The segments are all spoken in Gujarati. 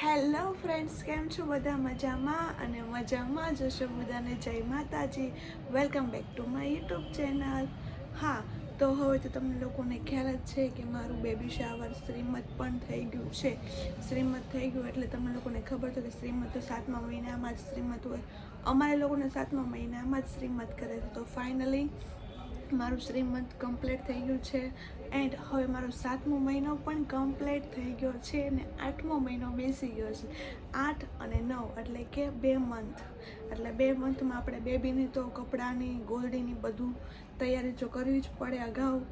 હેલો ફ્રેન્ડ્સ કેમ છો બધા? મજામાં અને મજામાં જશો બધાને? જય માતાજી. Welcome back to my YouTube channel હા, તો હવે તો તમને લોકોને ખ્યાલ જ છે કે મારું બેબી શાવર શ્રીમદ પણ થઈ ગયું છે. શ્રીમદ થઈ ગયું એટલે તમને લોકોને ખબર છે કે શ્રીમદ તો સાતમા મહિનામાં જ શ્રીમદ હોય. અમારે લોકોને સાતમા મહિનામાં જ શ્રીમદ કરે છે. તો ફાઇનલી મારું શ્રીમંત કમ્પ્લીટ થઈ ગયું છે એન્ડ હવે મારો સાતમો મહિનો પણ કમ્પ્લીટ થઈ ગયો છે અને આઠમો મહિનો બેસી ગયો છે. આઠ અને નવ એટલે કે બે મંથ એટલે બે મંથમાં આપણે બેબીની તો કપડાની, ગોલડીની બધું તૈયારી જો કરવી જ પડે અગાઉ.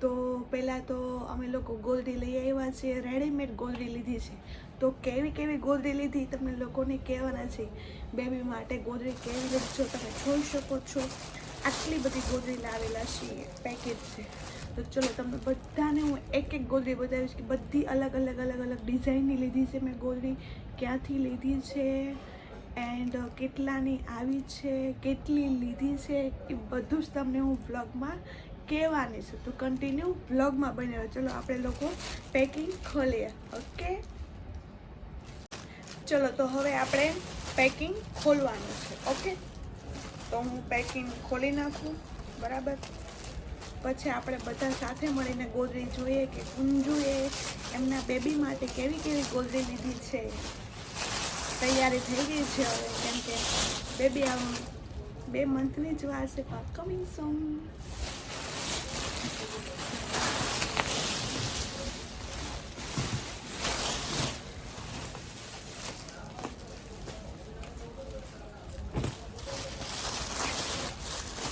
તો પહેલાં તો અમે લોકો ગોલડી લઈ આવ્યા છીએ રેડીમેડ ગોલ્ડી લીધી છે. તો કેવી કેવી ગોલડી લીધી તમને લોકોને કહેવાના છે. બેબી માટે ગોલડી કેવી રીતે જો તમે જોઈ શકો છો. આટલી બધી ગોદરી લાવેલા છીએ પેકેજ છે. તો ચલો તમને બધાને હું એક એક ગોદરી બતાવીશ કે બધી અલગ અલગ અલગ અલગ ડિઝાઇનની લીધી છે મેં ગોદરી. ક્યાંથી લીધી છે એન્ડ કેટલાની આવી છે, કેટલી લીધી છે, એ બધું જ તમને હું બ્લોગમાં કહેવાની છે. તો કન્ટિન્યુ બ્લોગમાં બની ચલો આપણે લોકો પેકિંગ ખોલીએ. ઓકે ચલો તો હવે આપણે પેકિંગ ખોલવાનું છે. ઓકે તો હું પેકિંગ ખોલી નાખું, બરાબર? પછી આપણે બધા સાથે મળીને ગોદરી જોઈએ કે કુંજુએ એમના બેબી માટે કેવી કેવી ગોદરી લીધી છે? તૈયારી થઈ ગઈ છે હવે? કેમ કે બેબી આવું બે મંથની જ વાર છે કમિંગ સોંગ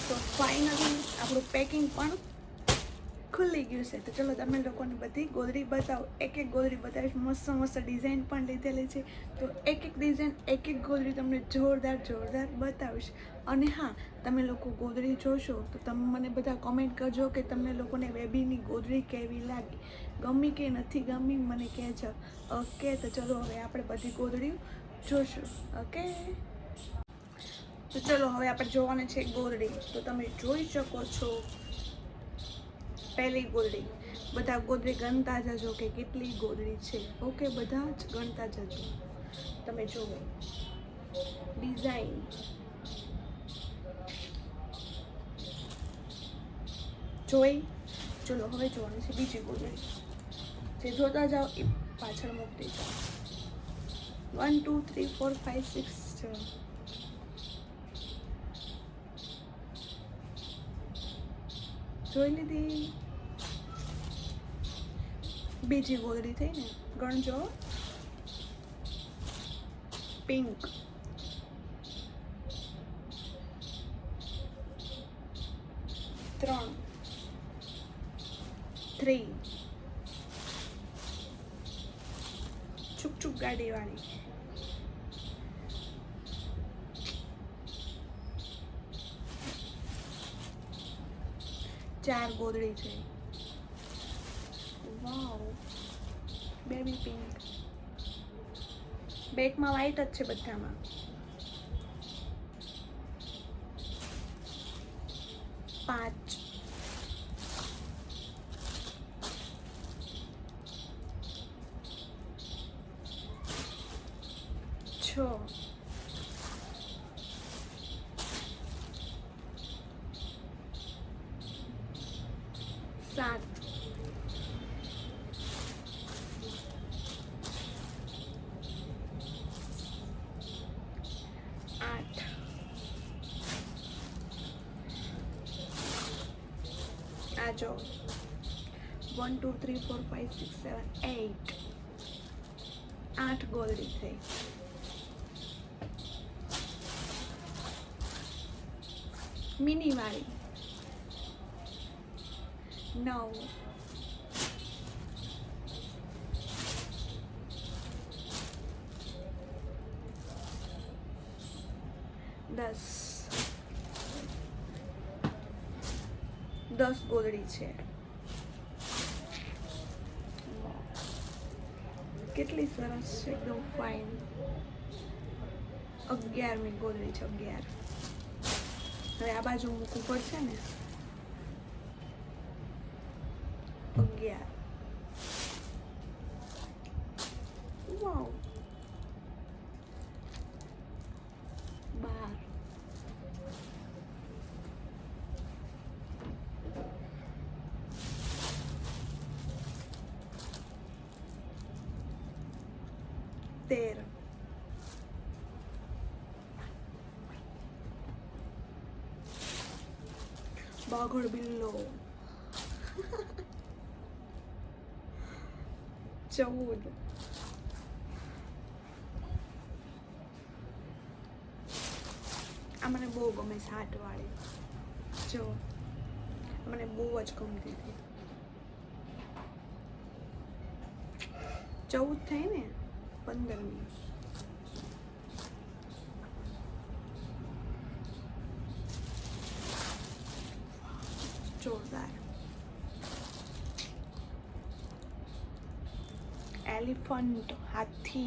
તો ફાઇનલી પેકિંગ પણ ખુલ્લી ગયું છે. તો ચલો તમે લોકોને બધી ગોદરી બતાવો. એક એક ગોદરી બતાવીશ. મસ્ત મસ્ત ડિઝાઇન પણ લીધેલી છે. તો એક એક ડિઝાઇન એક એક ગોદરી તમને જોરદાર જોરદાર બતાવીશ. અને હા, તમે લોકો ગોદરી જોશો તો તમે મને બધા કોમેન્ટ કરજો કે તમને લોકોને બેબીની ગોદરી કેવી લાગી. ગમી કે નથી ગમી, મને કહેજો. ઓકે તો ચલો હવે આપણે બધી ગોદડી જોશું. ઓકે તો ચલો હવે આપણે જોવાની છે ગોરડી. તો તમે જોઈ શકો છો પહેલી ગોરડી. બધા ગોદડી ગણતા જજો કે કેટલી ગોદડી છે. ઓકે, બધા જ ગણતા જજો. તમે જુઓ ડિઝાઇન જોઈ? ચલો, હવે જોવાની છે બીજી ગોદડી. જે જોતા જાઓ એ પાછળ મૂકતી જાઓ one two three four five six seven જોઈ લીધી. બીજી ગોદડી થઈ ને ગણજો પિંક ત્રણ. થ્રી છુક છુક ગાડી વાળી ચાર ગોદડી છે. વાવ બેબી પિંક બેકમાં વ્હાઈટ જ છે બધામાં. પાંચ. છ. સાત. આઠ. આ જો. One two three four five six seven eight આઠ ગોલ્ડી થઈ. મિની વાળી. નવ દસ દસ ગોદડી છે. કેટલી સરસ છે, એકદમ ફાઇન અગિયારમી ગોદડી છે, અગિયાર. હવે આ બાજુ મૂકવું પડશે ને? bagya. Wow. bar Ter. Bagor below. ચૌદ આ મને બહુ ગમે સાઠ વાળી જો મને બહુ જ ગમતી હતી ચૌદ થઈ ને પંદરમી एलिफेंट हाथी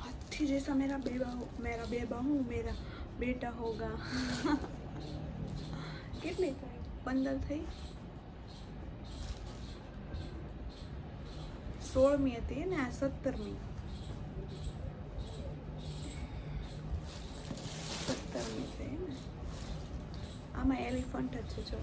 हाथी जैसा मेरा बेबा हो मेरा बेबा हूँ मेरा बेटा होगा કેટલી થઈ પંદર થઈ સોળમી હતી ને આ સત્તરમી સત્તરમી થઈ ને આમાં એલિફન્ટ જ છે જો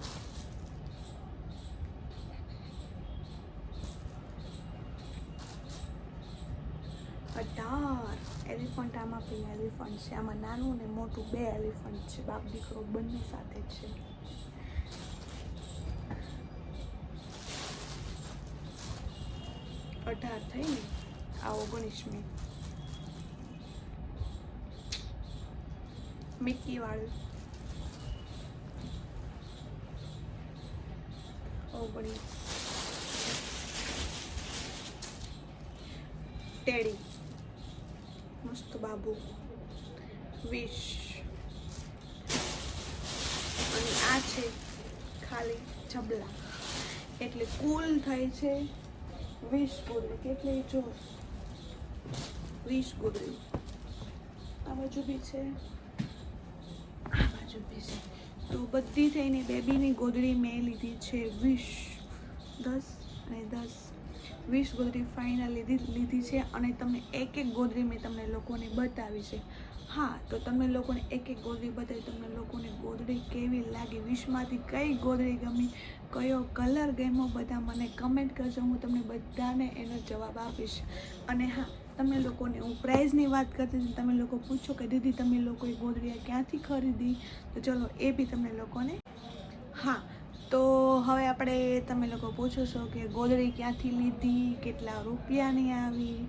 એલિફન્ટ એલિફન્ટ છે. આમાં નાનું ને મોટું બે એલિફન્ટ છે. બાપ દીકરો બંને સાથે છે. અઢાર થઈ ને આ ઓગણીસમી મિક્કી વાળું. ઓગણીસ ટેડી. બાબુ. વિશ. અને આ છે ખાલી જબલા. એટલે કુલ થાય છે વીસ ગોદડી કેટલી જો વીસ ગોદડી આ બાજુ બી છે. આ બાજુ બી છે. તો બધી થઈને બેબીની ગોદડી મેં લીધી છે વીસ દસ અને દસ. વીસ ગોદરી ફાઇનલ લીધી લીધી છે અને તમને એક એક ગોદરી મેં તમને લોકોને બતાવી છે. હા, તો તમને લોકોને એક એક ગોદરી બતાવી, તમને લોકોને ગોદરી કેવી લાગી વીસમાંથી કઈ ગોદરી ગમી, કયો કલર ગમ્યો બધા મને કમેન્ટ કરજો, હું તમને બધાને એનો જવાબ આપીશ. અને હા, તમે લોકોને હું પ્રાઇઝની વાત કરતી હતી તમે લોકો પૂછો કે દીદી, તમે લોકોએ ગોદડી ક્યાંથી ખરીદી? તો ચલો, એ બી તમને લોકોને હા તો હવે આપણે તમે લોકો પૂછો છો કે ગોદડી ક્યાંથી લીધી, કેટલા રૂપિયાની આવી?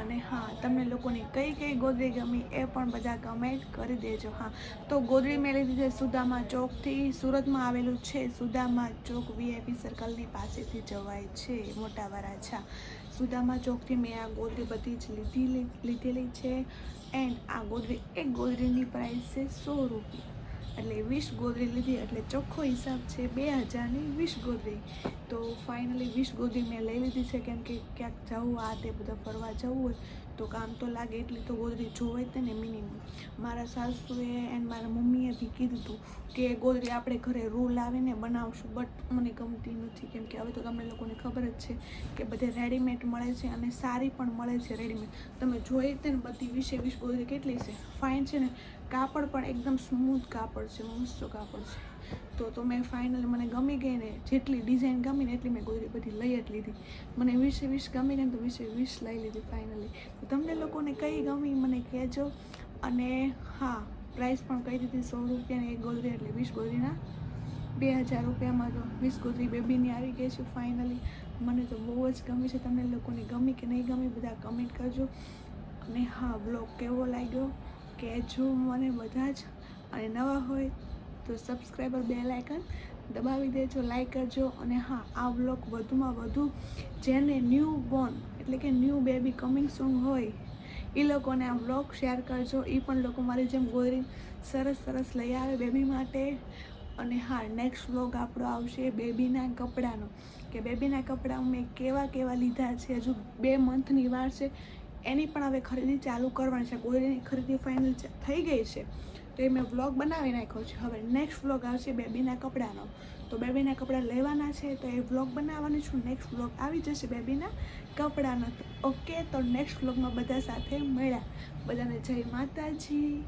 અને હા, તમને લોકોને કઈ કઈ ગોદડી ગમી એ પણ બધા કમેન્ટ કરી દેજો, હા. તો ગોદડી મેં લીધી છે સુદામા ચોકથી. સુરતમાં આવેલું છે સુદામા ચોક વીઆઈપી સર્કલની પાસેથી જવાય છે મોટા વરાછા સુદામા ચોકથી મેં આ ગોદડી બધી જ લીધી લીધેલી છે. એન્ડ આ ગોદડી એક ગોદડીની પ્રાઇસ છે સો રૂપિયા. એટલે વીસ ગોદરી લીધી, એટલે ચોખ્ખો હિસાબ છે બે હજારની વીસ ગોદરી. તો ફાઇનલી વીસ ગોદરી મેં લઈ લીધી છે, કેમ કે ક્યાંક જવું આ તે બધા ફરવા જવું હોય તો કામ તો લાગે, એટલી તો ગોદરી જોવે જ ને મિનિમમ મારા સાસુએ એન્ડ મારા મમ્મીએ બી કીધું હતું કે ગોદરી આપણે ઘરે રોલ આવીને બનાવશું બટ મને ગમતી નથી, કેમ કે હવે તો તમને લોકોને ખબર જ છે કે બધે રેડીમેડ મળે છે અને સારી પણ મળે છે રેડીમેડ તમે જોઈ તે ને બધી વીસે વીસ ગોદરી કેટલી છે? ફાઇન છે ને? કાપડ પણ એકદમ સ્મૂથ કાપડ છે, મસ્ત કાપડ છે. તો તો મેં ફાઇનલી મને ગમી ગઈ ને જેટલી ડિઝાઇન ગમી ને એટલી મેં ગોદરી બધી લઈ જ લીધી. મને વીસે વીસ ગમી ને તો વીસે વીસ લઈ લીધી ફાઇનલી તો તમને લોકોને કઈ ગમી મને કહેજો. અને હા પ્રાઇસ પણ કહી દીધી સો રૂપિયાની એક ગોદરી એટલે વીસ ગોદરીના. બે હજાર રૂપિયામાં તો વીસ ગોદરી બેબીની આવી ગઈ છે ફાઇનલી મને તો બહુ જ ગમી છે. તમને લોકોને ગમી કે નહીં ગમી બધા કમેન્ટ કરજો. અને હા બ્લોગ કેવો લાગ્યો? કહેજો મને બધા જ. અને નવા હોય તો સબસ્ક્રાઈબર બે લાઇકન દબાવી દેજો લાઇક કરજો અને હા, આ બ્લોગ વધુમાં વધુ જેને ન્યૂ બોર્ન એટલે કે ન્યૂ બેબી કમિંગ સોંગ હોય એ લોકોને આ બ્લોગ શેર કરજો. એ પણ લોકો મારી જેમ ગોરી સરસ સરસ લઈ આવે બેબી માટે. અને હા નેક્સ્ટ બ્લોગ આપણો આવશે બેબીના કપડાનો. કે બેબીના કપડાં મેં કેવા કેવા લીધા છે, હજુ બે મંથની વાર છે. એની પણ હવે ખરીદી ચાલુ કરવાની છે. ગોરીની ખરીદી ફાઇનલ થઈ ગઈ છે. તો એ મેં વ્લોગ બનાવી નાખ્યો છે. હવે નેક્સ્ટ વ્લોગ આવશે બેબીના કપડાનો. તો બેબીના કપડાં લેવાના છે તો એ વ્લોગ બનાવવાની છું. નેક્સ્ટ વ્લોગ આવી જશે બેબીના કપડાનો. ઓકે તો નેક્સ્ટ વ્લોગમાં બધા સાથે મળ્યા. બધાને જય માતાજી.